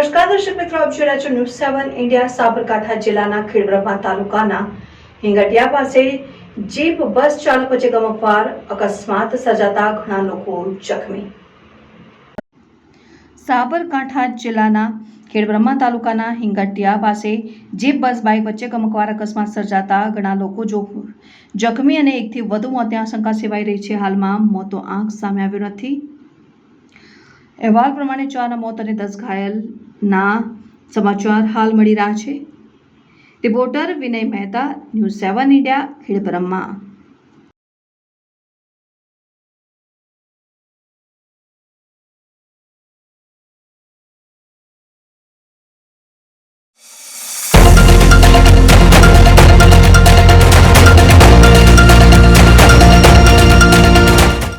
જોઈ રહ્યા છો ન્યૂઝ સેવન ઇન્ડિયા સાબરકાંઠા જિલ્લાના ખેડબ્રહ્મા તાલુકાના હિંગટિયા પાસે જીપ, બસ ચાલક વચ્ચે ગમકવાર અકસ્માત સર્જાતા ઘણા લોકો જખમી. સાબરકાંઠા જિલ્લાના ખેડબ્રહ્મા તાલુકાના હિંગટિયા પાસે જીપ, બસ, બાઇક વચ્ચે ગમકવાર અકસ્માત સર્જાતા ઘણા લોકો જો જખમી અને એકથી વધુ મોતની આશંકા સેવાઈ રહી છે. હાલમાં મોતો આંખ સામે આવ્યો નથી. અહેવાલ પ્રમાણે ચારના મોત અને દસ ઘાયલના સમાચાર હાલ મળી રહ્યા છે. Reporter Vinay Mehta news seven India Khedbrahma